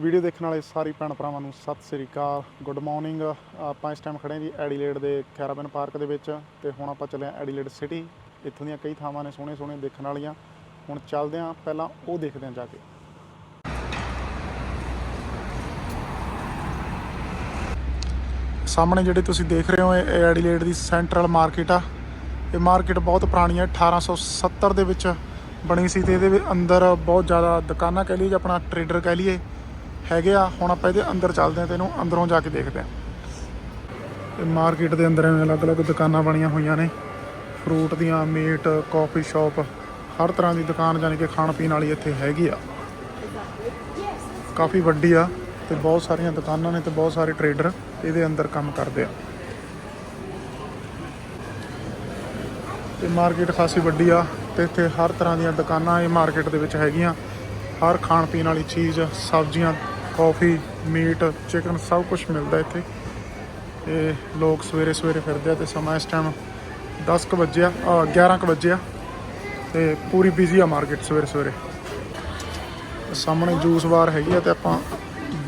Video ਦੇਖਣ ਵਾਲੇ ਸਾਰੇ ਭੈਣ ਭਰਾਵਾਂ ਨੂੰ ਸਤਿ ਸ੍ਰੀ ਅਕਾਲ। ਗੁੱਡ ਮਾਰਨਿੰਗ ਆਪਾਂ ਇਸ ਟਾਈਮ ਖੜੇ ਹਾਂ ਜੀ ਐਡੀਲੇਡ ਦੇ ਕੈਰਾਬਨ ਪਾਰਕ ਦੇ ਵਿੱਚ ਤੇ ਹੁਣ ਆਪਾਂ ਚੱਲੇ ਹਾਂ ਐਡੀਲੇਡ ਸਿਟੀ ਇੱਥੋਂ ਦੀਆਂ ਕਈ ਥਾਵਾਂ ਨੇ ਸੋਹਣੇ ਸੋਹਣੇ ਦੇਖਣ ਵਾਲੀਆਂ। ਹੁਣ ਚੱਲਦੇ ਹਾਂ, ਪਹਿਲਾਂ ਉਹ ਦੇਖਦੇ ਹਾਂ ਜਾ ਕੇ। ਸਾਹਮਣੇ ਜਿਹੜੇ ਤੁਸੀਂ ਦੇਖ ਰਹੇ ਹੋ, ਇਹ ਐਡੀਲੇਡ ਦੀ ਸੈਂਟਰਲ ਮਾਰਕੀਟ ਆ। ਇਹ ਮਾਰਕੀਟ ਬਹੁਤ ਪੁਰਾਣੀ ਹੈ 1870 ਦੇ ਵਿੱਚ ਬਣੀ ਸੀ ਤੇ ਇਹਦੇ ਅੰਦਰ ਬਹੁਤ ਜ਼ਿਆਦਾ ਦੁਕਾਨਾਂ ਕਹਿ ਲਈਏ ਜਾਂ ਆਪਣਾ ਟਰੇਡਰ ਕਹਿ ਲਈਏ। ਹੈਗੇ ਆ। ਹੁਣ ਆਪਾਂ ਇਹਦੇ ਅੰਦਰ ਚੱਲਦੇ ਹਾਂ ਤੇ ਇਹਨੂੰ ਅੰਦਰੋਂ ਜਾ ਕੇ ਦੇਖਦੇ ਹਾਂ। ਤੇ ਮਾਰਕੀਟ ਦੇ ਅੰਦਰ ਐਵੇਂ ਅਲੱਗ-ਅਲੱਗ ਦੁਕਾਨਾਂ ਬਣੀਆਂ ਹੋਈਆਂ ਨੇ। ਫਰੂਟ ਦੀਆਂ, ਮੀਟ, ਕਾਫੀ ਸ਼ਾਪ, ਹਰ ਤਰ੍ਹਾਂ ਦੀ ਦੁਕਾਨ ਜਾਣੀ ਕਿ ਖਾਣ ਪੀਣ ਵਾਲੀ ਇੱਥੇ ਹੈਗੀ ਆ। ਕਾਫੀ ਵੱਡੀ ਆ ਤੇ ਬਹੁਤ ਸਾਰੀਆਂ ਦੁਕਾਨਾਂ ਨੇ ਤੇ ਬਹੁਤ ਸਾਰੇ ਟਰੇਡਰ ਇਹਦੇ ਅੰਦਰ ਕੰਮ ਕਰਦੇ ਆ। ਤੇ ਮਾਰਕੀਟ ਖਾਸੀ ਵੱਡੀ ਆ ਤੇ ਇੱਥੇ ਹਰ ਤਰ੍ਹਾਂ ਦੀਆਂ ਦੁਕਾਨਾਂ ਇਹ ਮਾਰਕੀਟ ਦੇ ਵਿੱਚ ਹੈਗੀਆਂ। ਹਰ ਖਾਣ ਪੀਣ ਵਾਲੀ ਚੀਜ਼, ਸਬਜ਼ੀਆਂ ਕਾਫੀ, ਮੀਟ, ਚਿਕਨ ਸਭ ਕੁਝ ਮਿਲਦਾ ਇੱਥੇ। ਤੇ ਲੋਕ ਸਵੇਰੇ ਸਵੇਰੇ ਫਿਰਦੇ ਆ ਤੇ ਸਮਾਂ ਇਸ ਟਾਈਮ 10 ਕੁ ਵਜੇ ਆ 11 ਕੁ ਵਜੇ ਆ ਤੇ ਪੂਰੀ ਬਿਜ਼ੀ ਆ ਮਾਰਕੀਟ ਸਵੇਰੇ ਸਵੇਰੇ। ਸਾਹਮਣੇ ਜੂਸ ਬਾਰ ਹੈਗੀ ਆ ਤੇ ਆਪਾਂ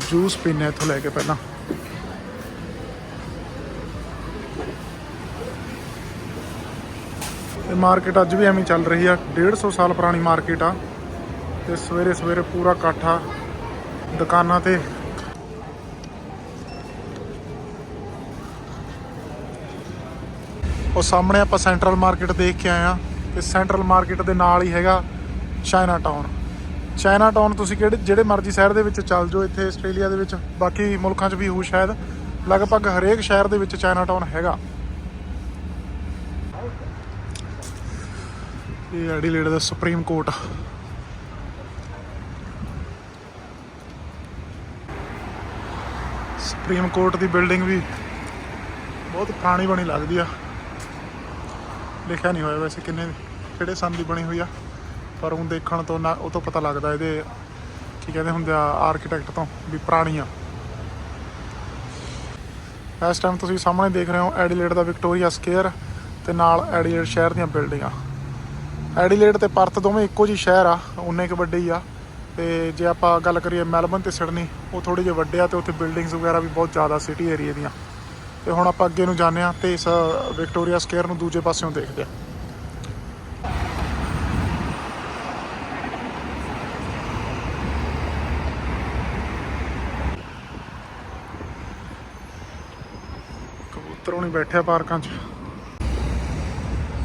ਜੂਸ ਪੀਨੇ ਇੱਥੋਂ ਲੈ ਕੇ ਪਹਿਲਾਂ। ਇਹ ਮਾਰਕੀਟ ਅੱਜ ਵੀ ਐਵੇਂ ਚੱਲ ਰਹੀ ਆ 150 ਸਾਲ ਪੁਰਾਣੀ ਮਾਰਕੀਟ ਆ। ਤੇ ਸਵੇਰੇ ਸਵੇਰੇ ਪੂਰਾ ਇਕੱਠਾ ਦੁਕਾਨਾਂ ਤੇ। ਉਹ ਸਾਹਮਣੇ ਆਪਾਂ ਸੈਂਟਰਲ ਮਾਰਕੀਟ ਦੇਖ ਕੇ ਆਏ ਆ ਤੇ ਸੈਂਟਰਲ ਮਾਰਕੀਟ ਦੇ ਨਾਲ ਹੀ ਹੈਗਾ ਚਾਈਨਾ ਟਾਊਨ ਚਾਈਨਾ ਟਾਊਨ ਤੁਸੀਂ ਕਿਹੜੇ ਜਿਹੜੇ ਮਰਜ਼ੀ ਸ਼ਹਿਰ ਦੇ ਵਿੱਚ ਚੱਲ ਜਾਓ, ਇੱਥੇ ਆਸਟ੍ਰੇਲੀਆ ਦੇ ਵਿੱਚ, ਬਾਕੀ ਮੁਲਕਾਂ 'ਚ ਵੀ ਹੋ ਸ਼ਾਇਦ। ਲਗਭਗ ਹਰੇਕ ਸ਼ਹਿਰ ਦੇ ਵਿੱਚ ਚਾਈਨਾ ਟਾਊਨ ਹੈਗਾ। ਇਹ ਐਡੀਲੇਡ ਦਾ ਸੁਪਰੀਮ ਕੋਰਟ ਸੁਪਰੀਮ ਕੋਰਟ ਦੀ ਬਿਲਡਿੰਗ ਵੀ ਬਹੁਤ ਪੁਰਾਣੀ ਬਣੀ ਲੱਗਦੀ ਆ। ਲਿਖਿਆ ਨਹੀਂ ਹੋਇਆ ਵੈਸੇ ਕਿੰਨੇ ਕਿਹੜੇ ਸੰਨ ਦੀ ਬਣੀ ਹੋਈ ਆ। ਪਰ ਹੁਣ ਦੇਖਣ ਤੋਂ ਨਾ ਉਹ ਤੋਂ ਪਤਾ ਲੱਗਦਾ ਇਹਦੇ ਕੀ ਕਹਿੰਦੇ ਹੁੰਦੇ ਆ ਆਰਕੀਟੈਕਟ ਤੋਂ ਵੀ ਪੁਰਾਣੀ ਆ। ਇਸ ਟਾਈਮ ਤੁਸੀਂ ਸਾਹਮਣੇ ਦੇਖ ਰਹੇ ਹੋ ਐਡੀਲੇਡ ਦਾ ਵਿਕਟੋਰੀਆ ਸਕੁਅਰ ਤੇ ਨਾਲ ਐਡੀਲੇਡ ਸ਼ਹਿਰ ਦੀਆਂ ਬਿਲਡਿੰਗਾਂ। ਐਡੀਲੇਡ ਤੇ ਪਰਥ ਦੋਵੇਂ ਇੱਕੋ ਜਿਹੀ ਸ਼ਹਿਰ ਆ ਉਨੇ ਕੁ ਵੱਡੇ ਹੀ ਆ। ਤੇ ਜੇ ਆਪਾਂ ਗੱਲ ਕਰੀਏ ਮੈਲਬਨ ਤੇ ਸਿਡਨੀ, ਉਹ ਥੋੜੇ ਜਿਹੇ ਵੱਡੇ ਆ ਤੇ ਉੱਥੇ ਬਿਲਡਿੰਗਸ ਵਗੈਰਾ ਵੀ ਬਹੁਤ ਜ਼ਿਆਦਾ ਸਿਟੀ ਏਰੀਆ ਦੀਆਂ। ਤੇ ਹੁਣ ਆਪਾਂ ਅੱਗੇ ਨੂੰ ਜਾਂਦੇ ਆ ਤੇ ਇਸ ਵਿਕਟੋਰੀਆ ਸਕੁਅਰ ਨੂੰ ਦੂਜੇ ਪਾਸਿਓਂ ਦੇਖਦੇ ਆ ਕਬੂਤਰ ਹੁਣੀ ਬੈਠਿਆ ਪਾਰਕਾਂ 'ਚ।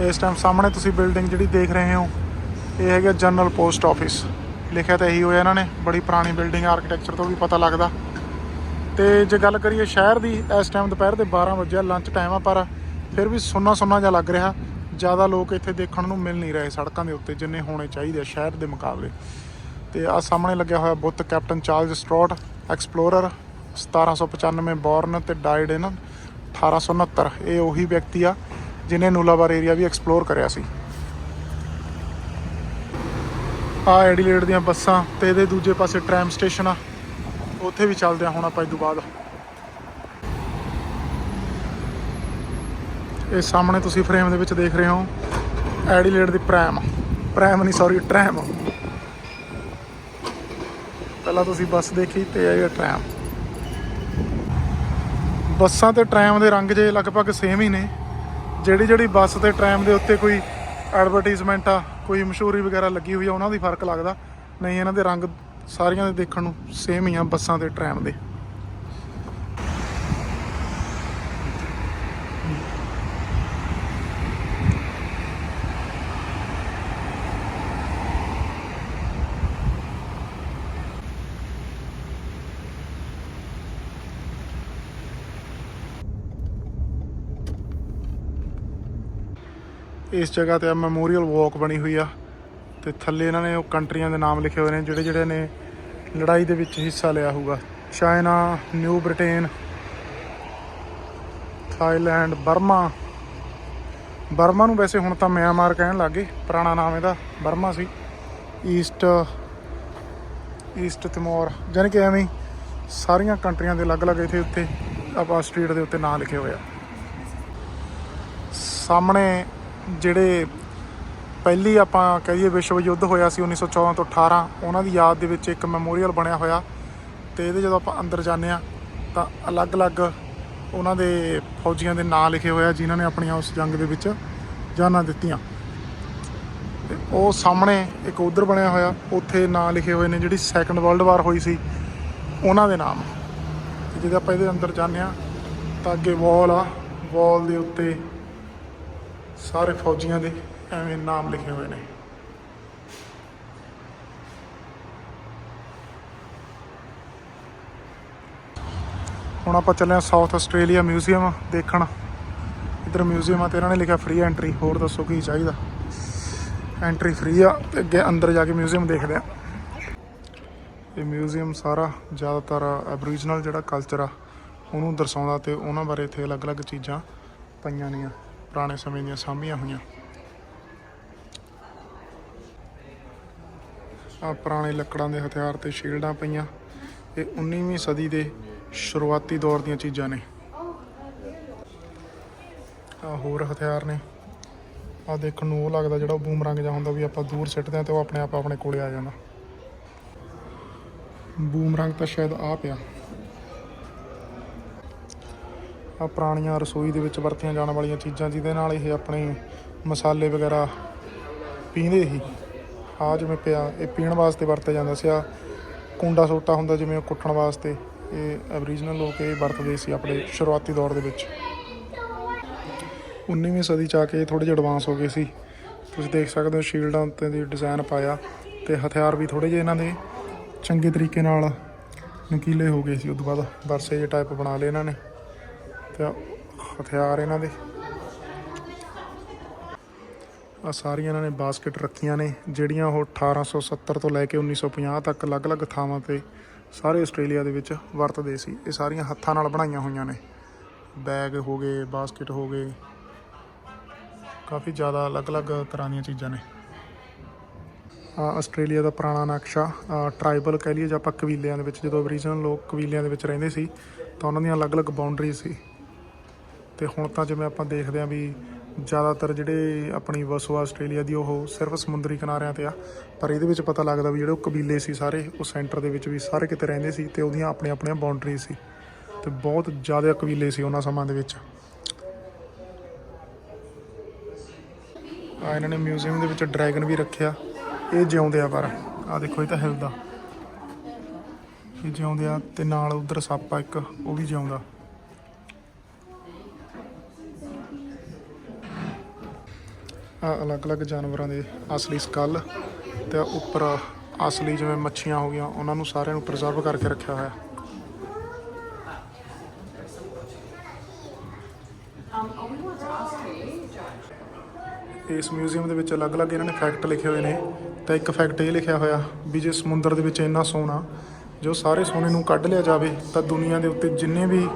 ਇਸ ਟਾਈਮ ਸਾਹਮਣੇ ਤੁਸੀਂ ਬਿਲਡਿੰਗ ਜਿਹੜੀ ਦੇਖ ਰਹੇ ਹੋ, ਇਹ ਹੈਗਾ ਜਨਰਲ ਪੋਸਟ ਆਫਿਸ ਲਿਖਿਆ ਤਾਂ ਇਹੀ ਹੋਇਆ ਇਹਨਾਂ ਨੇ, ਬੜੀ ਪੁਰਾਣੀ ਬਿਲਡਿੰਗ ਆਰਕੀਟੈਕਚਰ ਤੋਂ ਵੀ ਪਤਾ ਲੱਗਦਾ। ਤੇ ਜੇ ਗੱਲ ਕਰੀਏ ਸ਼ਹਿਰ ਦੀ, ਇਸ ਟਾਈਮ ਦੁਪਹਿਰ ਦੇ 12 ਵਜੇ ਲੰਚ ਟਾਈਮ ਆ, ਪਰ ਫਿਰ ਵੀ ਸੁੰਨਾ ਸੁੰਨਾ ਜਿਹਾ ਲੱਗ ਰਿਹਾ। ਜ਼ਿਆਦਾ ਲੋਕ ਇੱਥੇ ਦੇਖਣ ਨੂੰ ਮਿਲ ਨਹੀਂ ਰਹੇ ਸੜਕਾਂ ਦੇ ਉੱਤੇ, ਜਿੰਨੇ ਹੋਣੇ ਚਾਹੀਦੇ ਆ ਸ਼ਹਿਰ ਦੇ ਮੁਕਾਬਲੇ। ਤੇ ਆ ਸਾਹਮਣੇ ਲੱਗਿਆ ਹੋਇਆ ਬੁੱਤ captain Charles Sturt explorer 1795 born ਤੇ ਡਾਈਡ ਇਨ 1869 ਇਹ ਉਹੀ ਵਿਅਕਤੀ ਆ, ਜਿਨੇ ਨੂਲਾਬਾਰ ਏਰੀਆ ਵੀ ਐਕਸਪਲੋਰ ਕਰਿਆ ਸੀ। ਆ ਐਡੀਲੇਡ ਦੀਆਂ ਬੱਸਾਂ ਤੇ ਇਹਦੇ ਦੂਜੇ ਪਾਸੇ ਟ੍ਰੈਮ ਸਟੇਸ਼ਨ ਆ। ਉੱਥੇ ਵੀ ਚੱਲਦੇ ਆ ਹੁਣ ਆਪਾਂ ਇਸ ਤੋਂ ਬਾਅਦ। ਇਹ ਸਾਹਮਣੇ ਤੁਸੀਂ ਫਰੇਮ ਦੇ ਵਿੱਚ ਦੇਖ ਰਹੇ ਹੋ ਐਡੀਲੇਡ ਦੀ ਪ੍ਰੈਮ ਪ੍ਰੈਮ ਨਹੀਂ ਸੌਰੀ ਟ੍ਰੈਮ ਪਹਿਲਾਂ ਤੁਸੀਂ ਬੱਸ ਦੇਖੀ ਤੇ ਇਹ ਟ੍ਰੈਮ ਬੱਸਾਂ ਤੇ ਟ੍ਰੈਮ ਦੇ ਰੰਗ ਜੇ ਲਗਭਗ ਸੇਮ ਹੀ ਨੇ। ਜਿਹੜੀ ਜਿਹੜੀ ਬੱਸ ਤੇ ਟ੍ਰੈਮ ਦੇ ਉੱਤੇ ਕੋਈ ਐਡਵਰਟਾਈਜ਼ਮੈਂਟ ਆ ਕੋਈ ਮਸ਼ਹੂਰੀ ਵਗੈਰਾ ਲੱਗੀ ਹੋਈ ਆ, ਉਹਨਾਂ ਦੀ ਫ਼ਰਕ ਲੱਗਦਾ। ਨਹੀਂ, ਇਹਨਾਂ ਦੇ ਰੰਗ ਸਾਰੀਆਂ ਦੇ ਦੇਖਣ ਨੂੰ ਸੇਮ ਹੀ ਆ, ਬੱਸਾਂ ਤੇ ਟ੍ਰੈਮ ਦੇ। ਇਸ ਜਗ੍ਹਾ ਤੇ ਆ ਮੈਮੋਰੀਅਲ ਵਾਕ ਬਣੀ ਹੋਈ ਆ ਤੇ ਥੱਲੇ ਇਹਨਾਂ ਨੇ ਉਹ ਕੰਟਰੀਆਂ ਦੇ ਨਾਮ ਲਿਖੇ ਹੋਏ ਨੇ ਜਿਹੜੇ ਜਿਹੜੇ ਨੇ ਲੜਾਈ ਦੇ ਵਿੱਚ ਹਿੱਸਾ ਲਿਆ ਹੋਊਗਾ। China, New Britain, Thailand, Burma. Burma ਨੂੰ ਵੈਸੇ ਹੁਣ ਤਾਂ ਮਿਆਂਮਾਰ ਕਹਿਣ ਲੱਗੇ ਪੁਰਾਣਾ ਨਾਮ ਇਹਦਾ, ਬਰਮਾ ਸੀ। ਈਸਟ ਈਸਟ ਤਿਮੋਰ, ਜਾਣੀ ਕਿ ਐਵੇਂ ਸਾਰੀਆਂ ਕੰਟਰੀਆਂ ਦੇ ਅਲੱਗ-ਅਲੱਗ ਇੱਥੇ ਉੱਤੇ ਆਪਾਂ ਸਟਰੀਟ ਦੇ ਉੱਤੇ ਨਾਂ ਲਿਖੇ ਹੋਏ ਆ। ਸਾਹਮਣੇ ਜਿਹੜੇ ਪਹਿਲੀ ਆਪਾਂ ਕਹੀਏ ਵਿਸ਼ਵ ਯੁੱਧ ਹੋਇਆ ਸੀ 1914 ਤੋਂ 18 ਉਹਨਾਂ ਦੀ ਯਾਦ ਦੇ ਵਿੱਚ ਇੱਕ ਮੈਮੋਰੀਅਲ ਬਣਿਆ ਹੋਇਆ ਤੇ ਇਹਦੇ ਜਦੋਂ ਆਪਾਂ ਅੰਦਰ ਜਾਂਦੇ ਆ ਤਾਂ ਅਲੱਗ-ਅਲੱਗ ਉਹਨਾਂ ਦੇ ਫੌਜੀਆਂ ਦੇ ਨਾਂ ਲਿਖੇ ਹੋਏ ਆ ਜਿਨ੍ਹਾਂ ਨੇ ਆਪਣੀਆਂ ਉਸ ਜੰਗ ਦੇ ਵਿੱਚ ਜਾਨਾਂ ਦਿੱਤੀਆਂ। ਤੇ ਉਹ ਸਾਹਮਣੇ ਇੱਕ ਉਧਰ ਬਣਿਆ ਹੋਇਆ, ਉੱਥੇ ਨਾਂ ਲਿਖੇ ਹੋਏ ਨੇ ਜਿਹੜੀ ਸੈਕੰਡ ਵਰਲਡ ਵਾਰ ਹੋਈ ਸੀ, ਉਹਨਾਂ ਦੇ ਨਾਮ। ਤੇ ਜਦੋਂ ਆਪਾਂ ਇਹਦੇ ਅੰਦਰ ਜਾਂਦੇ ਆ ਤਾਂ ਅੱਗੇ ਵਾਲ ਆ ਵਾਲ ਦੇ ਉੱਤੇ ਸਾਰੇ ਫੌਜੀਆਂ ਦੇ ਐਵੇਂ ਨਾਮ ਲਿਖੇ ਹੋਏ ਨੇ। ਹੁਣ ਆਪਾਂ ਚੱਲੇ ਆ ਸਾਊਥ ਆਸਟ੍ਰੇਲੀਆ ਮਿਊਜ਼ੀਅਮ ਦੇਖਣ। ਇੱਧਰ ਮਿਊਜ਼ੀਅਮ ਆ ਤੇ ਇਹਨਾਂ ਨੇ ਲਿਖਿਆ ਫ੍ਰੀ ਐਂਟਰੀ ਹੋਰ ਦੱਸੋ ਕੀ ਚਾਹੀਦਾ? ਐਂਟਰੀ ਫ੍ਰੀ ਆ ਤੇ ਅੱਗੇ ਅੰਦਰ ਜਾ ਕੇ ਮਿਊਜ਼ੀਅਮ ਦੇਖਦੇ ਆ ਇਹ ਮਿਊਜ਼ੀਅਮ ਸਾਰਾ ਜ਼ਿਆਦਾਤਰ ਐਬਰੀਜਨਲ ਜਿਹੜਾ ਕਲਚਰ ਆ, ਉਹਨੂੰ ਦਰਸਾਉਂਦਾ ਤੇ ਉਹਨਾਂ ਬਾਰੇ ਇੱਥੇ ਅਲੱਗ-ਅਲੱਗ ਚੀਜ਼ਾਂ ਪਈਆਂ ਨੇ ਪੁਰਾਣੇ ਸਮੇਂ ਦੀਆਂ ਸਾਂਭੀਆਂ ਹੋਈਆਂ। ਆ ਪੁਰਾਣੇ ਲੱਕੜਾਂ ਦੇ ਹਥਿਆਰ ਤੇ ਸ਼ੀਲਡਾਂ ਪਈਆਂ। ਇਹ 19ਵੀਂ ਸਦੀ ਦੇ ਸ਼ੁਰੂਆਤੀ ਦੌਰ ਦੀਆਂ ਚੀਜ਼ਾਂ ਨੇ। ਆ ਹੋਰ ਹਥਿਆਰ ਨੇ। ਆ ਦੇਖਣ ਨੂੰ ਉਹ ਲੱਗਦਾ ਜਿਹੜਾ ਬੂਮਰੰਗ ਜਿਹਾ ਹੁੰਦਾ ਵੀ ਆਪਾਂ ਦੂਰ ਸਿੱਟਦੇ ਆ ਤੇ ਉਹ ਆਪਣੇ ਆਪ ਆਪਣੇ ਕੋਲੇ ਆ ਜਾਂਦਾ। ਬੂਮਰੰਗ ਤਾਂ ਸ਼ਾਇਦ ਆ ਪਿਆ। ਆ ਪੁਰਾਣੀਆਂ ਰਸੋਈ ਦੇ ਵਿੱਚ ਵਰਤੀਆਂ ਜਾਣ ਵਾਲੀਆਂ ਚੀਜ਼ਾਂ, ਜਿਹਦੇ ਨਾਲ ਇਹ ਆਪਣੇ ਮਸਾਲੇ ਵਗੈਰਾ ਪੀਂਦੇ ਸੀ। ਆ ਜਿਵੇਂ ਪਿਆ, ਇਹ ਪੀਣ ਵਾਸਤੇ ਵਰਤਿਆ ਜਾਂਦਾ ਸੀ। ਆ ਕੁੰਡਾ ਸੋਟਾ ਹੁੰਦਾ, ਜਿਵੇਂ ਉਹ ਕੁੱਟਣ ਵਾਸਤੇ ਇਹ ਐਬਰੀਜਨਲ ਲੋਕ ਇਹ ਵਰਤਦੇ ਸੀ ਆਪਣੇ ਸ਼ੁਰੂਆਤੀ ਦੌਰ ਦੇ ਵਿੱਚ। 19ਵੀਂ ਸਦੀ ਚ ਆ ਕੇ ਥੋੜੇ ਜਿਹਾ ਐਡਵਾਂਸ ਹੋ ਗਏ ਸੀ। ਤੁਸੀਂ ਦੇਖ ਸਕਦੇ ਹੋ ਸ਼ੀਲਡਾਂ ਉੱਤੇ ਦੀ ਡਿਜ਼ਾਈਨ ਪਾਇਆ ਤੇ ਹਥਿਆਰ ਵੀ ਥੋੜੇ ਜਿਹੇ ਇਹਨਾਂ ਦੇ ਚੰਗੇ ਤਰੀਕੇ ਨਾਲ ਨਕੀਲੇ ਹੋ ਗਏ ਸੀ। ਉਸ ਤੋਂ ਬਾਅਦ ਵਰਸੇ ਜਿਹੇ ਟਾਈਪ ਬਣਾ ਲਏ ਇਹਨਾਂ ਨੇ। ਤੇ ਹਥਿਆਰ ਇਹਨਾਂ ਦੇ। ਆ ਸਾਰੀਆਂ ਇਹਨਾਂ ਨੇ ਬਾਸਕਟ ਰੱਖੀਆਂ ਨੇ, ਜਿਹੜੀਆਂ ਉਹ 1870 ਤੋਂ ਲੈ ਕੇ 1950 ਤੱਕ ਅਲੱਗ-ਅਲੱਗ ਥਾਵਾਂ ਤੇ ਸਾਰੇ ਆਸਟ੍ਰੇਲੀਆ ਦੇ ਵਿੱਚ ਵਰਤਦੇ ਸੀ। ਇਹ ਸਾਰੀਆਂ ਹੱਥਾਂ ਨਾਲ ਬਣਾਈਆਂ ਹੋਈਆਂ ਨੇ। ਬੈਗ ਹੋ ਗਏ, ਬਾਸਕਟ ਹੋ ਗਏ। ਕਾਫੀ ਜ਼ਿਆਦਾ ਅਲੱਗ-ਅਲੱਗ ਤਰ੍ਹਾਂ ਦੀਆਂ ਚੀਜ਼ਾਂ ਨੇ। ਆਸਟ੍ਰੇਲੀਆ ਦਾ ਪੁਰਾਣਾ ਨਕਸ਼ਾ ਟ੍ਰਾਈਬਲ ਕਹਿ ਲਈਏ ਜਾਂ ਆਪਾਂ ਕਬੀਲਿਆਂ ਦੇ ਵਿੱਚ, ਜਦੋਂ ਓਰੀਜਨਲ ਲੋਕ ਕਬੀਲਿਆਂ ਦੇ ਵਿੱਚ ਰਹਿੰਦੇ ਸੀ, ਤਾਂ ਉਹਨਾਂ ਦੀਆਂ ਅਲੱਗ-ਅਲੱਗ ਬਾਉਂਡਰੀ ਸੀ। ਤੇ ਹੁਣ ਤਾਂ ਜਿਵੇਂ ਆਪਾਂ ਦੇਖਦੇ ਆਂ ਵੀ ਜ਼ਿਆਦਾਤਰ ਜਿਹੜੇ ਆਪਣੀ ਵਸੋਂ ਆਸਟ੍ਰੇਲੀਆ ਦੀ ਉਹ ਸਿਰਫ ਸਮੁੰਦਰੀ ਕਿਨਾਰਿਆਂ ਤੇ ਆ, ਪਰ ਇਹਦੇ ਵਿੱਚ ਪਤਾ ਲੱਗਦਾ ਵੀ ਜਿਹੜੇ ਉਹ ਕਬੀਲੇ ਸੀ ਸਾਰੇ, ਉਹ ਸੈਂਟਰ ਦੇ ਵਿੱਚ ਵੀ ਸਾਰੇ ਕਿਤੇ ਰਹਿੰਦੇ ਸੀ ਤੇ ਉਹਦੀਆਂ ਆਪਣੀਆਂ ਆਪਣੀਆਂ ਬਾਉਂਡਰੀ ਸੀ ਤੇ ਬਹੁਤ ਜ਼ਿਆਦਾ ਕਬੀਲੇ ਸੀ ਉਹਨਾਂ ਸਮਾਂ ਦੇ ਵਿੱਚ। ਆ ਇਹਨਾਂ ਨੇ ਮਿਊਜ਼ੀਅਮ ਦੇ ਵਿੱਚ ਡਰੈਗਨ ਵੀ ਰੱਖਿਆ, ਇਹ ਜਿਉਂਦੇ ਆ ਪਰ ਆ ਦੇਖੋ ਇਹ ਤਾਂ ਹਿਲਦਾ ਇਹ ਜਿਉਂਦੇ ਆ ਤੇ ਨਾਲ ਉਧਰ ਸੱਪ ਆ ਇੱਕ, ਉਹ ਵੀ ਜਿਉਂਦਾ। ਅਲੱਗ-ਅਲੱਗ ਜਾਨਵਰਾਂ ਦੇ ਅਸਲੀ ਸਕਲ ਤੇ ਉੱਪਰ ਅਸਲੀ ਜਿਵੇਂ ਮੱਛੀਆਂ ਹੋ ਗਈਆਂ, ਉਹਨਾਂ ਨੂੰ ਸਾਰਿਆਂ ਨੂੰ ਪ੍ਰੀਜ਼ਰਵ ਕਰਕੇ ਰੱਖਿਆ ਹੋਇਆ। ਇਸ ਮਿਊਜ਼ੀਅਮ ਦੇ ਵਿੱਚ ਅਲੱਗ-ਅਲੱਗ ਇਹਨਾਂ ਨੇ ਫੈਕਟ ਲਿਖੇ ਹੋਏ ਨੇ ਤਾਂ ਇੱਕ ਫੈਕਟ ਇਹ ਲਿਖਿਆ ਹੋਇਆ ਵੀ ਜੇ ਸਮੁੰਦਰ ਦੇ ਵਿੱਚ ਇੰਨਾ ਸੋਨਾ ਜੋ ਸਾਰੇ ਸੋਨੇ ਨੂੰ ਕੱਢ ਲਿਆ ਜਾਵੇ ਤਾਂ ਦੁਨੀਆ ਦੇ ਉੱਤੇ ਜਿੰਨੇ ਵੀ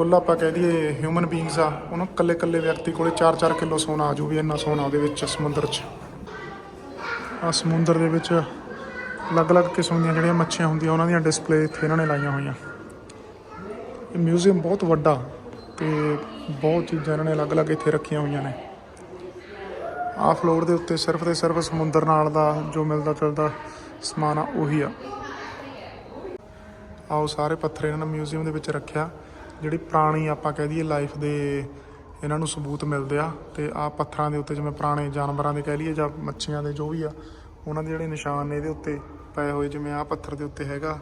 ਕੁੱਲ ਆਪਾਂ ਕਹਿ ਦਈਏ ਹਿਊਮਨ ਬੀਇੰਗਸ ਆ, ਉਹਨਾਂ ਕੱਲੇ ਕੱਲੇ ਵਿਅਕਤੀ ਕੋਲੇ 4-4 ਕਿਲੋ ਸੋਨਾ ਆ ਜੂ ਵੀ ਇੰਨਾ ਸੋਨਾ ਉਹਦੇ ਵਿੱਚ ਸਮੁੰਦਰ 'ਚ। ਆ ਸਮੁੰਦਰ ਦੇ ਵਿੱਚ ਅਲੱਗ-ਅਲੱਗ ਕਿਸਮ ਦੀਆਂ ਜਿਹੜੀਆਂ ਮੱਛੀਆਂ ਹੁੰਦੀਆਂ, ਉਹਨਾਂ ਦੀਆਂ ਡਿਸਪਲੇ ਇੱਥੇ ਇਹਨਾਂ ਨੇ ਲਾਈਆਂ ਹੋਈਆਂ। ਇਹ ਮਿਊਜ਼ੀਅਮ ਬਹੁਤ ਵੱਡਾ ਤੇ ਬਹੁਤ ਚੀਜ਼ਾਂ ਇਹਨਾਂ ਨੇ ਅਲੱਗ-ਅਲੱਗ ਇੱਥੇ ਰੱਖੀਆਂ ਹੋਈਆਂ ਨੇ। ਆਹ ਫਲੋਰ ਦੇ ਉੱਤੇ ਸਿਰਫ ਤੇ ਸਿਰਫ ਸਮੁੰਦਰ ਨਾਲ ਦਾ ਜੋ ਮਿਲਦਾ ਚਲਦਾ ਸਮਾਨ ਆ, ਉਹੀ ਆ। ਆਓ ਸਾਰੇ ਪੱਥਰ ਇਹਨਾਂ ਨੇ ਮਿਊਜ਼ੀਅਮ ਦੇ ਵਿੱਚ ਰੱਖਿਆ। ਜਿਹੜੀ ਪੁਰਾਣੀ ਆਪਾਂ ਕਹਿ ਦਈਏ ਲਾਈਫ ਦੇ ਇਹਨਾਂ ਨੂੰ ਸਬੂਤ ਮਿਲਦੇ ਆ ਤੇ ਆਹ ਪੱਥਰਾਂ ਦੇ ਉੱਤੇ ਜਿਵੇਂ ਪੁਰਾਣੇ ਜਾਨਵਰਾਂ ਦੇ ਕਹਿ ਲਈਏ ਜਾਂ ਮੱਛੀਆਂ ਦੇ ਜੋ ਵੀ ਆ, ਉਹਨਾਂ ਦੇ ਜਿਹੜੇ ਨਿਸ਼ਾਨ ਨੇ ਇਹਦੇ ਉੱਤੇ ਪਏ ਹੋਏ ਜਿਵੇਂ ਆਹ ਪੱਥਰ ਦੇ ਉੱਤੇ ਹੈਗਾ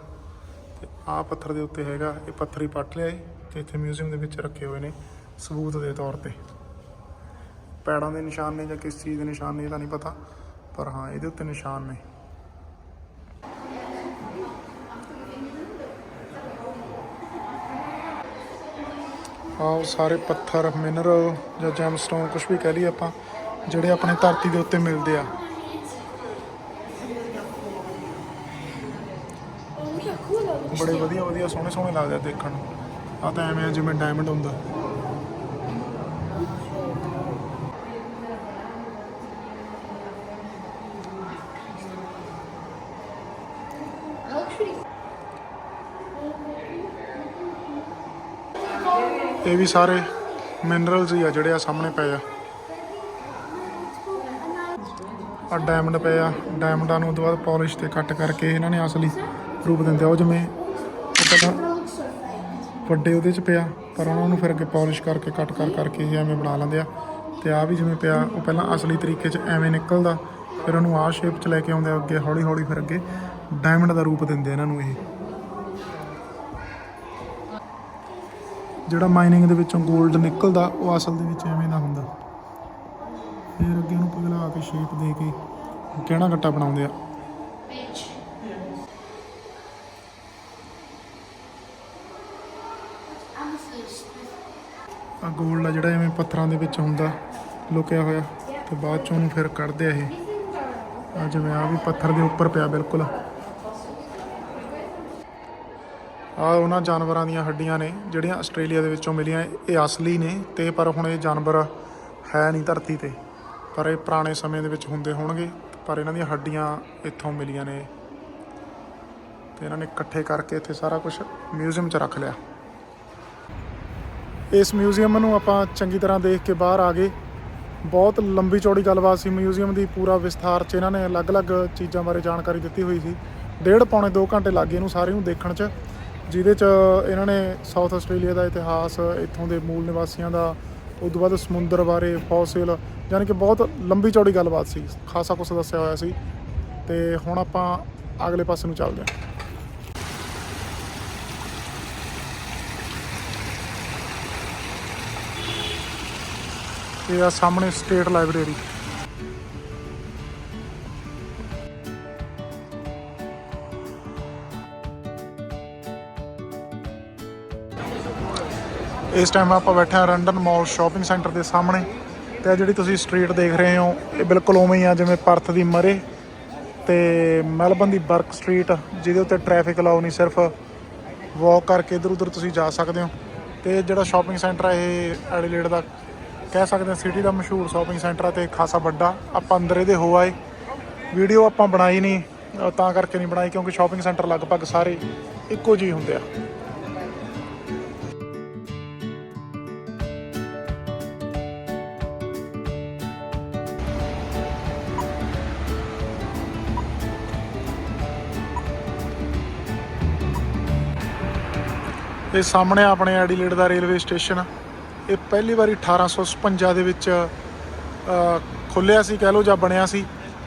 ਤੇ ਆਹ ਪੱਥਰ ਦੇ ਉੱਤੇ ਹੈਗਾ ਇਹ ਪੱਥਰ ਹੀ ਪੱਟ ਲਿਆ ਏ ਤੇ ਇੱਥੇ ਮਿਊਜ਼ੀਅਮ ਦੇ ਵਿੱਚ ਰੱਖੇ ਹੋਏ ਨੇ ਸਬੂਤ ਦੇ ਤੌਰ ਤੇ। ਪੈੜਾਂ ਦੇ ਨਿਸ਼ਾਨ ਨੇ ਜਾਂ ਕਿਸ ਚੀਜ਼ ਦੇ ਨਿਸ਼ਾਨ ਨੇ ਇਹ ਤਾਂ ਨਹੀਂ ਪਤਾ, ਪਰ ਹਾਂ, ਇਹਦੇ ਉੱਤੇ ਨਿਸ਼ਾਨ ਨੇ। ਆਹ ਸਾਰੇ ਪੱਥਰ ਮਿਨਰਲ ਜਾਂ ਜੈਮਸਟੋਨ ਕੁਝ ਵੀ ਕਹਿ ਲਈਏ ਆਪਾਂ, ਜਿਹੜੇ ਆਪਣੇ ਧਰਤੀ ਦੇ ਉੱਤੇ ਮਿਲਦੇ ਆ। ਬੜੇ ਵਧੀਆ ਵਧੀਆ ਸੋਹਣੇ ਸੋਹਣੇ ਲੱਗਦੇ ਆ ਦੇਖਣ ਨੂੰ। ਆ ਤਾਂ ਐਵੇਂ ਆ ਜਿਵੇਂ ਡਾਇਮੰਡ ਹੁੰਦਾ। ਇਹ ਵੀ ਸਾਰੇ ਮਿਨਰਲਸ ਹੀ ਆ ਜਿਹੜੇ ਆ ਸਾਹਮਣੇ ਪਏ ਆ। ਆ ਡਾਇਮੰਡ ਪਏ ਆ। ਡਾਇਮੰਡਾਂ ਨੂੰ ਉਹ ਤੋਂ ਬਾਅਦ ਪਾਲਿਸ਼ ਤੇ ਕੱਟ ਕਰਕੇ ਇਹਨਾਂ ਨੇ ਅਸਲੀ ਰੂਪ ਦਿੰਦੇ ਆ। ਉਹ ਜਿਵੇਂ ਪਹਿਲਾਂ ਵੱਡੇ ਉਹਦੇ ਚ ਪਿਆ, ਪਰ ਉਹਨਾਂ ਨੂੰ ਫਿਰ ਅੱਗੇ ਪਾਲਿਸ਼ ਕਰਕੇ ਕੱਟ ਕਰ ਕਰਕੇ ਇਹ ਐਵੇਂ ਬਣਾ ਲੈਂਦੇ ਆ। ਤੇ ਆ ਵੀ ਜਿਵੇਂ ਪਿਆ, ਉਹ ਪਹਿਲਾਂ ਅਸਲੀ ਤਰੀਕੇ ਚ ਐਵੇਂ ਨਿਕਲਦਾ, ਫਿਰ ਉਹਨੂੰ ਆਹ ਸ਼ੇਪ ਚ ਲੈ ਕੇ ਆਉਂਦੇ ਆ, ਅੱਗੇ ਹੌਲੀ ਹੌਲੀ ਫਿਰ ਅੱਗੇ ਡਾਇਮੰਡ ਦਾ ਰੂਪ ਦਿੰਦੇ ਇਹਨਾਂ ਨੂੰ ਇਹ। ਜਿਹੜਾ ਮਾਈਨਿੰਗ ਦੇ ਵਿੱਚੋਂ 골ਡ ਨਿਕਲਦਾ, ਉਹ ਅਸਲ ਦੇ ਵਿੱਚ ਐਵੇਂ ਦਾ ਹੁੰਦਾ। ਫਿਰ ਅੱਗੇ ਉਹਨੂੰ ਪਿਘਲਾ ਕੇ ਸ਼ੇਪ ਦੇ ਕੇ ਗਹਿਣਾ ਗੱਟਾ ਬਣਾਉਂਦੇ ਆ। ਆ 골ਡ ਆ ਜਿਹੜਾ ਐਵੇਂ ਪੱਥਰਾਂ ਦੇ ਵਿੱਚ ਹੁੰਦਾ, ਲੁਕਿਆ ਹੋਇਆ। ਤੇ ਬਾਅਦ ਚ ਉਹਨੂੰ ਫਿਰ ਕੱਢਦੇ ਆ ਇਹ। ਆ ਜਿਵੇਂ ਆ ਵੀ ਪੱਥਰ ਦੇ ਉੱਪਰ ਪਿਆ ਬਿਲਕੁਲ। ਆ ਉਹਨਾਂ ਜਾਨਵਰਾਂ ਦੀਆਂ ਹੱਡੀਆਂ ਨੇ, ਜਿਹੜੀਆਂ ਆਸਟ੍ਰੇਲੀਆ ਦੇ ਵਿੱਚੋਂ ਮਿਲੀਆਂ, ਇਹ ਅਸਲੀ ਨੇ ਤੇ ਪਰ ਹੁਣ ਇਹ ਜਾਨਵਰ ਹੈ ਨਹੀਂ ਧਰਤੀ ਤੇ। ਪਰ ਇਹ ਪੁਰਾਣੇ ਸਮੇਂ ਦੇ ਵਿੱਚ ਹੁੰਦੇ ਹੋਣਗੇ, ਪਰ ਇਹਨਾਂ ਦੀਆਂ ਹੱਡੀਆਂ ਇੱਥੋਂ ਮਿਲੀਆਂ ਨੇ। ਤੇ ਇਹਨਾਂ ਨੇ ਇਕੱਠੇ ਕਰਕੇ ਇੱਥੇ ਸਾਰਾ ਕੁਝ ਮਿਊਜ਼ੀਅਮ 'ਚ ਰੱਖ ਲਿਆ। ਇਸ ਮਿਊਜ਼ੀਅਮ ਨੂੰ ਆਪਾਂ ਚੰਗੀ ਤਰ੍ਹਾਂ ਦੇਖ ਕੇ ਬਾਹਰ ਆ ਗਏ। ਬਹੁਤ ਲੰਬੀ ਚੌੜੀ ਗੱਲਬਾਤ ਸੀ ਮਿਊਜ਼ੀਅਮ ਦੀ, ਪੂਰਾ ਵਿਸਥਾਰ 'ਚ ਇਹਨਾਂ ਨੇ ਅਲੱਗ-ਅਲੱਗ ਚੀਜ਼ਾਂ ਬਾਰੇ ਜਾਣਕਾਰੀ ਦਿੱਤੀ ਹੋਈ ਸੀ। ਡੇਢ ਪੌਣੇ 2 ਘੰਟੇ ਲੱਗੇ ਇਹਨੂੰ ਸਾਰੇ ਨੂੰ ਦੇਖਣ 'ਚ। ਜਿਹਦੇ 'ਚ ਇਹਨਾਂ ਨੇ ਸਾਊਥ ਆਸਟ੍ਰੇਲੀਆ ਦਾ ਇਤਿਹਾਸ, ਇੱਥੋਂ ਦੇ ਮੂਲ ਨਿਵਾਸੀਆਂ ਦਾ, ਉਸ ਤੋਂ ਬਾਅਦ ਸਮੁੰਦਰ ਬਾਰੇ ਫੌਸਿਲ, ਯਾਨੀ ਕਿ ਬਹੁਤ ਲੰਬੀ ਚੌੜੀ ਗੱਲਬਾਤ ਸੀ, ਖਾਸਾ ਕੁਝ ਦੱਸਿਆ ਹੋਇਆ ਸੀ। ਤੇ ਹੁਣ ਆਪਾਂ ਅਗਲੇ ਪਾਸੇ ਨੂੰ ਚੱਲਦੇ ਹਾਂ। ਇਹ ਆ ਸਾਹਮਣੇ ਸਟੇਟ ਲਾਇਬ੍ਰੇਰੀ ਇਸ ਟਾਈਮ ਆਪਾਂ ਬੈਠੇ ਹਾਂ ਰੰਡਨ ਮਾਲ ਸ਼ਾਪਿੰਗ ਸੈਂਟਰ ਦੇ ਸਾਹਮਣੇ ਤੇ ਜਿਹੜੀ ਤੁਸੀਂ ਸਟਰੀਟ ਦੇਖ ਰਹੇ ਹੋ, ਇਹ ਬਿਲਕੁਲ ਉਵੇਂ ਹੀ ਆ, ਜਿਵੇਂ ਪਰਥ ਦੀ ਮਰੇ ਤੇ ਮੈਲਬਨ ਦੀ ਬਰਕ ਸਟਰੀਟ ਜਿਹਦੇ ਉੱਤੇ ਟ੍ਰੈਫਿਕ ਲਾਓ ਨਹੀਂ ਸਿਰਫ ਵਾਕ ਕਰਕੇ ਇਧਰ ਉਧਰ ਤੁਸੀਂ ਜਾ ਸਕਦੇ ਹੋ ਤੇ ਜਿਹੜਾ ਸ਼ਾਪਿੰਗ ਸੈਂਟਰ ਹੈ ਇਹ ਐਡੀਲੇਡ ਦਾ ਕਹਿ ਸਕਦੇ ਹਾਂ ਸਿਟੀ ਦਾ ਮਸ਼ਹੂਰ ਸ਼ਾਪਿੰਗ ਸੈਂਟਰ ਹੈ ਤੇ ਖਾਸਾ ਵੱਡਾ, ਆਪਾਂ ਅੰਦਰ ਇਹਦੇ ਹੋ ਆਏ। ਵੀਡੀਓ ਆਪਾਂ ਬਣਾਈ ਨਹੀਂ, ਤਾਂ ਕਰਕੇ ਨਹੀਂ ਬਣਾਈ ਕਿਉਂਕਿ ਸ਼ਾਪਿੰਗ ਸੈਂਟਰ ਲਗਭਗ ਸਾਰੇ ਇੱਕੋ ਜਿਹੇ ਹੁੰਦੇ ਆ। ਇਹ ਸਾਹਮਣੇ ਆਪਣੇ ਐਡੀਲੇਡ ਦਾ ਰੇਲਵੇ ਸਟੇਸ਼ਨ। ਇਹ ਪਹਿਲੀ ਵਾਰੀ 1856 ਦੇ ਵਿੱਚ ਖੁੱਲਿਆ ਸੀ ਕਹਿ ਲਓ ਜਾਂ ਬਣਿਆ ਸੀ।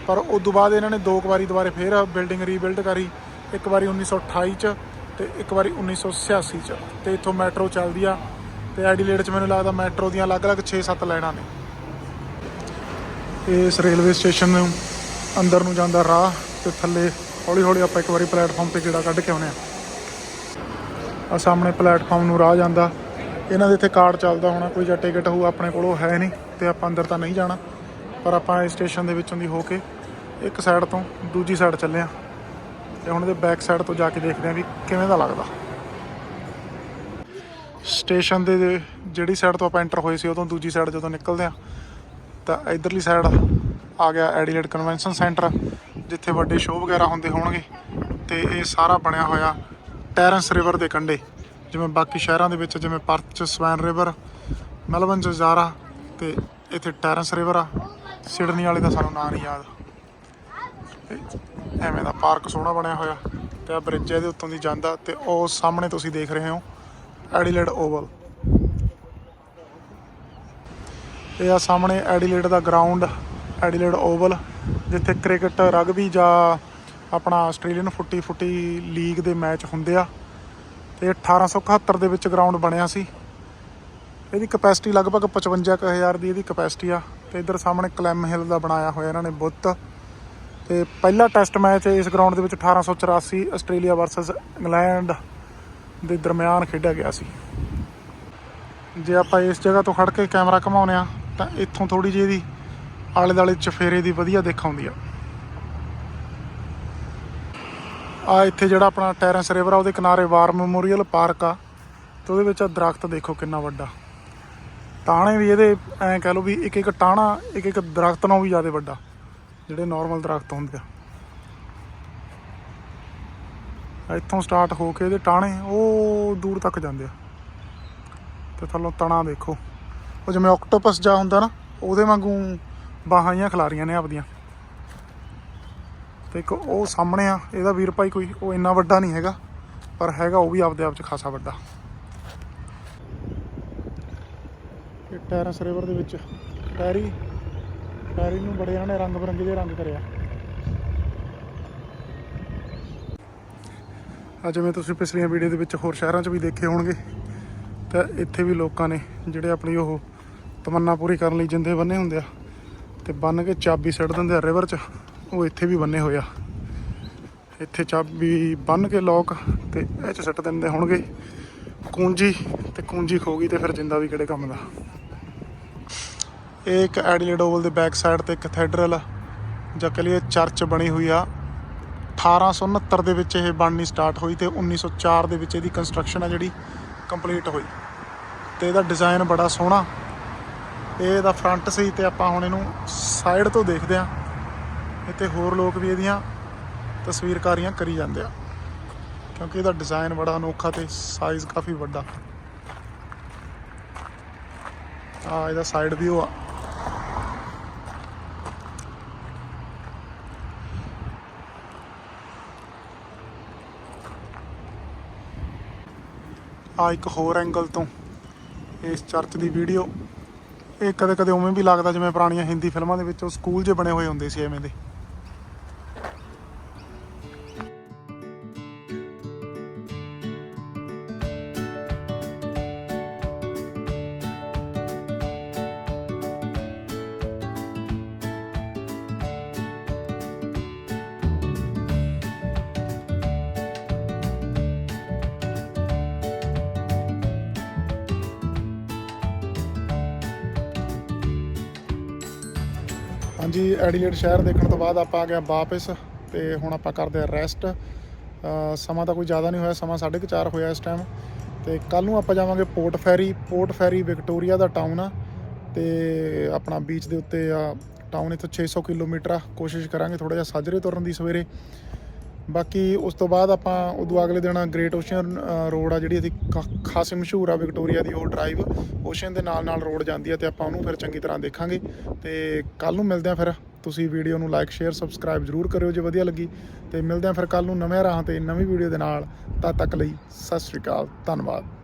ਪਰ ਉਸ ਤੋਂ ਬਾਅਦ ਇਹਨਾਂ ਨੇ ਦੋ ਕੁ ਵਾਰੀ ਦੁਬਾਰੇ ਫੇਰ ਬਿਲਡਿੰਗ ਰੀਬਿਲਡ ਕਰੀ। ਇੱਕ ਵਾਰੀ 1928 ਚ ਤੇ ਇੱਕ ਵਾਰੀ 1986 ਚ। ਤੇ ਇੱਥੋਂ ਮੈਟਰੋ ਚੱਲਦੀ ਆ ਤੇ ਐਡੀਲੇਡ ਚ ਮੈਨੂੰ ਲੱਗਦਾ ਮੈਟਰੋ ਦੀਆਂ ਅਲੱਗ-ਅਲੱਗ 6-7 ਲਾਈਨਾਂ ਨੇ। ਇਸ ਰੇਲਵੇ ਸਟੇਸ਼ਨ ਨੂੰ ਅੰਦਰ ਨੂੰ ਜਾਂਦਾ ਰਾਹ ਤੇ ਥੱਲੇ ਹੌਲੀ-ਹੌਲੀ ਆਪਾਂ ਇੱਕ ਵਾਰੀ ਪਲੇਟਫਾਰਮ ਤੇ ਗੇੜਾ ਕੱਢ ਕੇ ਆਉਨੇ ਆ ਆ ਸਾਹਮਣੇ ਪਲੇਟਫਾਰਮ ਨੂੰ ਰਾਹ ਜਾਂਦਾ। ਇਹਨਾਂ ਦੇ ਇੱਥੇ ਕਾਰਡ ਚੱਲਦਾ ਹੋਣਾ, ਕੋਈ ਜਾਂ ਟਿਕਟ ਹੋਊ ਆਪਣੇ ਕੋਲ, ਉਹ ਹੈ ਨਹੀਂ ਤੇ ਆਪਾਂ ਅੰਦਰ ਤਾਂ ਨਹੀਂ ਜਾਣਾ। ਪਰ ਆਪਾਂ ਇਸ ਸਟੇਸ਼ਨ ਦੇ ਵਿੱਚੋਂ ਦੀ ਹੋ ਕੇ ਇੱਕ ਸਾਈਡ ਤੋਂ ਦੂਜੀ ਸਾਈਡ ਚੱਲੇ ਆ। ਤੇ ਹੁਣ ਦੇ ਬੈਕ ਸਾਈਡ ਤੋਂ ਜਾ ਕੇ ਦੇਖਦੇ ਆ ਵੀ ਕਿਵੇਂ ਦਾ ਲੱਗਦਾ। ਸਟੇਸ਼ਨ ਦੇ ਦੇ ਜਿਹੜੀ ਸਾਈਡ ਤੋਂ ਆਪਾਂ ਐਂਟਰ ਹੋਏ ਸੀ, ਉਦੋਂ ਦੂਜੀ ਸਾਈਡ ਜਦੋਂ ਨਿਕਲਦੇ ਆ, ਤਾਂ ਇਧਰਲੀ ਸਾਈਡ ਆ ਗਿਆ ਐਡੀਲੇਡ ਕਨਵੈਨਸ਼ਨ ਸੈਂਟਰ ਜਿੱਥੇ ਵੱਡੇ ਸ਼ੋਅ ਵਗੈਰਾ ਹੁੰਦੇ ਹੋਣਗੇ। ਤੇ ਇਹ ਸਾਰਾ ਬਣਿਆ ਹੋਇਆ ਟੈਰੈਂਸ ਰਿਵਰ ਦੇ ਕੰਢੇ, ਜਿਵੇਂ ਬਾਕੀ ਸ਼ਹਿਰਾਂ ਦੇ ਵਿੱਚ, ਜਿਵੇਂ ਪਰਥ ਚ ਸਵੈਨ ਰਿਵਰ, ਮੈਲਬਨ ਚ ਜ਼ਾਰਾ ਤੇ ਇੱਥੇ ਟੈਰੈਂਸ ਰਿਵਰ ਆ। ਸਿਡਨੀ ਵਾਲੇ ਦਾ ਸਾਨੂੰ ਨਾਂ ਨਹੀਂ ਯਾਦ। ਐਵੇਂ ਦਾ ਪਾਰਕ ਸੋਹਣਾ ਬਣਿਆ ਹੋਇਆ ਤੇ ਆ ਬ੍ਰਿਜ ਇਹਦੇ ਉੱਤੋਂ ਦੀ ਜਾਂਦਾ ਤੇ ਉਹ ਸਾਹਮਣੇ ਤੁਸੀਂ ਦੇਖ ਰਹੇ ਹੋ ਐਡੀਲੇਡ ਓਵਲ ਇਹ ਆ ਸਾਹਮਣੇ ਐਡੀਲੇਡ ਦਾ ਗਰਾਊਂਡ ਐਡੀਲੇਡ ਓਵਲ ਜਿੱਥੇ ਕ੍ਰਿਕਟ, ਰਗਬੀ ਜਾਂ ਆਪਣਾ ਆਸਟ੍ਰੇਲੀਅਨ ਫੁੱਟੀ ਫੁੱਟੀ ਲੀਗ ਦੇ ਮੈਚ ਹੁੰਦੇ ਆ ਤੇ 1871 ਦੇ ਵਿੱਚ ਗਰਾਊਂਡ ਬਣਿਆ ਸੀ। ਇਹਦੀ ਕਪੈਸਿਟੀ ਲਗਭਗ 55000 ਦੀ ਇਹਦੀ ਕਪੈਸਿਟੀ ਆ ਤੇ ਇਧਰ ਸਾਹਮਣੇ ਕਲੈਮ ਹਿਲ ਦਾ ਬਣਾਇਆ ਹੋਇਆ ਇਹਨਾਂ ਨੇ ਬੁੱਤ। ਤੇ ਪਹਿਲਾ ਟੈਸਟ ਮੈਚ ਇਸ ਗਰਾਊਂਡ ਦੇ ਵਿੱਚ 1884 ਆਸਟ੍ਰੇਲੀਆ ਵਰਸਸ ਇੰਗਲੈਂਡ ਦੇ ਦਰਮਿਆਨ ਖੇਡਿਆ ਗਿਆ ਸੀ। ਜੇ ਆਪਾਂ ਇਸ ਜਗ੍ਹਾ ਤੋਂ ਖੜ ਕੇ ਕੈਮਰਾ ਘਮਾਉਂਦੇ ਆ ਤਾਂ ਇੱਥੋਂ ਥੋੜੀ ਜਿਹੀ ਇਹਦੀ ਆਲੇ ਦਾਲੇ ਚਫੇਰੇ ਦੀ ਵਧੀਆ ਦੇਖ ਆਉਂਦੀ ਆ। ਆ ਇੱਥੇ ਜਿਹੜਾ ਆਪਣਾ ਟੈਰੈਂਸ ਰਿਵਰ ਆ, ਉਹਦੇ ਕਿਨਾਰੇ ਵਾਰ ਮੈਮੋਰੀਅਲ ਪਾਰਕ ਆ। ਤੇ ਉਹਦੇ ਵਿੱਚ ਆ ਦਰਖਤ ਦੇਖੋ ਕਿੰਨਾ ਵੱਡਾ। ਟਾਹਣੇ ਵੀ ਇਹਦੇ ਐਂ ਕਹਿ ਲਓ ਵੀ ਇੱਕ ਇੱਕ ਟਾਹਣਾ, ਇੱਕ ਇੱਕ ਦਰਖਤ ਨਾਲੋਂ ਵੀ ਜ਼ਿਆਦਾ ਵੱਡਾ, ਜਿਹੜੇ ਨਾਰਮਲ ਦਰਖਤ ਹੁੰਦੇ ਆ। ਇੱਥੋਂ ਸਟਾਰਟ ਹੋ ਕੇ ਇਹਦੇ ਟਾਹਣੇ, ਉਹ ਦੂਰ ਤੱਕ ਜਾਂਦੇ ਆ। ਤੇ ਥੱਲੋਂ ਤਣਾ ਦੇਖੋ। ਉਹ ਜਿਵੇਂ ਆਕਟੋਪਸ ਜਾ ਹੁੰਦਾ ਨਾ, ਉਹਦੇ ਵਾਂਗੂ ਬਾਹਾਂ ਜਿਹੀਆਂ ਖਿਲਾਰੀਆਂ ਨੇ ਆਪਦੀਆਂ। ਤੇ ਇੱਕ ਉਹ ਸਾਹਮਣੇ ਆ, ਇਹਦਾ ਵੀਰ ਭਾਈ ਕੋਈ, ਉਹ ਇੰਨਾ ਵੱਡਾ ਨਹੀਂ ਹੈਗਾ, ਪਰ ਹੈਗਾ ਉਹ ਵੀ ਆਪਦੇ ਆਪ ਚ ਖਾਸਾ ਵੱਡਾ। ਇਹ ਟੈਰਸ ਰਿਵਰ ਦੇ ਵਿੱਚ ਪੈਰੀ ਪੈਰੀ ਨੂੰ ਬੜੇ ਇਹਨਾਂ ਨੇ ਰੰਗ ਬਰੰਗੇ ਜਿਹੇ ਰੰਗ ਕਰਿਆ। ਆ ਜਿਵੇਂ ਤੁਸੀਂ ਪਿਛਲੀਆਂ ਵੀਡੀਓ ਦੇ ਵਿੱਚ ਹੋਰ ਸ਼ਹਿਰਾਂ 'ਚ ਵੀ ਦੇਖੇ ਹੋਣਗੇ, ਤਾਂ ਇੱਥੇ ਵੀ ਲੋਕਾਂ ਨੇ ਜਿਹੜੇ ਆਪਣੀ ਉਹ ਤਮੰਨਾ ਪੂਰੀ ਕਰਨ ਲਈ ਜਿੰਦੇ ਬੰਨੇ ਹੁੰਦੇ ਆ, ਤੇ ਬੰਨ ਕੇ ਚਾਬੀ ਸਿੱਟ ਦਿੰਦੇ ਆ ਰਿਵਰ 'ਚ। ਉਹ ਇੱਥੇ ਵੀ ਬੰਨੇ ਹੋਏ ਆ। ਇੱਥੇ ਚਾਬੀ ਬੰਨ ਕੇ ਲੋਕ ਤੇ ਇਹ 'ਚ ਸੱਟ ਦਿੰਦੇ ਹੋਣਗੇ। ਕੁੰਜੀ ਤੇ ਕੁੰਜੀ ਖੋ ਗਈ ਤੇ ਫਿਰ ਜਿੰਦਾ ਵੀ ਕਿਹੜੇ ਕੰਮ ਦਾ। ਇਹ ਇੱਕ ਐਡੀਲੇਡ ਓਵਲ ਦੇ ਬੈਕ ਸਾਈਡ ਤੇ ਕੈਥੇਡਰਲ ਜਾਂ ਕਹ ਚਰਚ ਬਣੀ ਹੋਈ ਆ। 1869 ਦੇ ਵਿੱਚ ਇਹ ਬਣਨੀ ਸਟਾਰਟ ਹੋਈ ਤੇ 1904 ਦੇ ਵਿੱਚ ਇਹਦੀ ਕੰਸਟਰਕਸ਼ਨ ਆ ਜਿਹੜੀ ਕੰਪਲੀਟ ਹੋਈ। ਤੇ ਇਹਦਾ ਡਿਜ਼ਾਈਨ ਬੜਾ ਸੋਹਣਾ। ਇਹ ਇਹਦਾ ਫਰੰਟ ਸੀ ਤੇ ਆਪਾਂ ਹੁਣ ਇਹਨੂੰ ਸਾਈਡ ਤੋਂ ਦੇਖਦੇ ਆ। ਇੱਥੇ ਹੋਰ ਲੋਕ ਵੀ ਇਹਦੀਆਂ ਤਸਵੀਰਕਾਰੀਆਂ ਕਰੀ ਜਾਂਦੇ ਆ। ਕਿਉਂਕਿ ਇਹਦਾ ਡਿਜ਼ਾਈਨ ਬੜਾ ਅਨੋਖਾ ਤੇ ਸਾਈਜ਼ ਕਾਫੀ ਵੱਡਾ। ਆ, ਇਹਦਾ ਸਾਈਡ ਵਿਊ ਆ। ਆ, ਇੱਕ ਹੋਰ ਐਂਗਲ ਤੋਂ ਇਸ ਚਰਚ ਦੀ ਵੀਡੀਓ ਇਹ ਕਦੇ ਕਦੇ ਉਵੇਂ ਵੀ ਲੱਗਦਾ ਜਿਵੇਂ ਪੁਰਾਣੀਆਂ ਹਿੰਦੀ ਫਿਲਮਾਂ ਦੇ ਵਿੱਚ ਉਹ ਸਕੂਲ 'ਚ ਬਣੇ ਹੋਏ ਹੁੰਦੇ ਸੀ ਐਵੇਂ ਦੇ। ਹਾਂਜੀ ਐਡੀਲੇਡ ਸ਼ਹਿਰ ਦੇਖਣ ਤੋਂ ਬਾਅਦ ਆਪਾਂ ਆ ਗਏ ਵਾਪਸ ਤੇ ਹੁਣ ਆਪਾਂ ਕਰਦੇ ਆ ਰੈਸਟ ਸਮਾਂ ਤਾਂ ਕੋਈ ਜ਼ਿਆਦਾ ਨਹੀਂ ਹੋਇਆ, ਸਮਾਂ 4:30 ਹੋਇਆ ਇਸ ਟਾਈਮ ਤੇ ਕੱਲ ਨੂੰ ਆਪਾਂ ਜਾਵਾਂਗੇ Port Fairy Port Fairy Victoria ਦਾ ਟਾਊਨ ਆ। ਤੇ ਆਪਣਾ ਬੀਚ ਦੇ ਉੱਤੇ ਆ ਟਾਊਨ ਇੱਥੋਂ 600 ਕਿਲੋਮੀਟਰ ਆ। ਕੋਸ਼ਿਸ਼ ਕਰਾਂਗੇ ਥੋੜਾ ਜਿਹਾ ਸਾਜਰੇ ਤੁਰਨ ਦੀ ਸਵੇਰੇ। ਬਾਕੀ ਉਸ ਤੋਂ ਬਾਅਦ ਆਪਾਂ ਉਦੋਂ ਅਗਲੇ ਦਿਨ ਗ੍ਰੇਟ ਓਸ਼ੀਅਨ ਰੋਡ ਆ ਜਿਹੜੀ ਇਹਦੀ ਕਾ- ਖਾਸੀ ਮਸ਼ਹੂਰ ਆ ਵਿਕਟੋਰੀਆ ਦੀ ਉਹ ਡਰਾਈਵ ਓਸ਼ੀਅਨ ਦੇ ਨਾਲ ਨਾਲ ਰੋਡ ਜਾਂਦੀ ਆ ਤੇ ਆਪਾਂ ਉਹਨੂੰ ਫਿਰ ਚੰਗੀ ਤਰ੍ਹਾਂ ਦੇਖਾਂਗੇ ਤੇ ਕੱਲ ਨੂੰ ਮਿਲਦੇ ਆ ਫਿਰ। ਤੁਸੀਂ ਵੀਡੀਓ ਨੂੰ ਲਾਈਕ ਸ਼ੇਅਰ ਸਬਸਕ੍ਰਾਈਬ ਜ਼ਰੂਰ ਕਰਿਓ ਜੇ ਵਧੀਆ ਲੱਗੀ ਤੇ ਮਿਲਦੇ ਆ ਫਿਰ ਕੱਲ ਨੂੰ ਨਵੇਂ ਰਾਹਾਂ ਤੇ ਨਵੀਂ ਵੀਡੀਓ ਦੇ ਨਾਲ। ਤਦ ਤੱਕ ਲਈ ਸਤਿ ਸ਼੍ਰੀ ਅਕਾਲ, ਧੰਨਵਾਦ।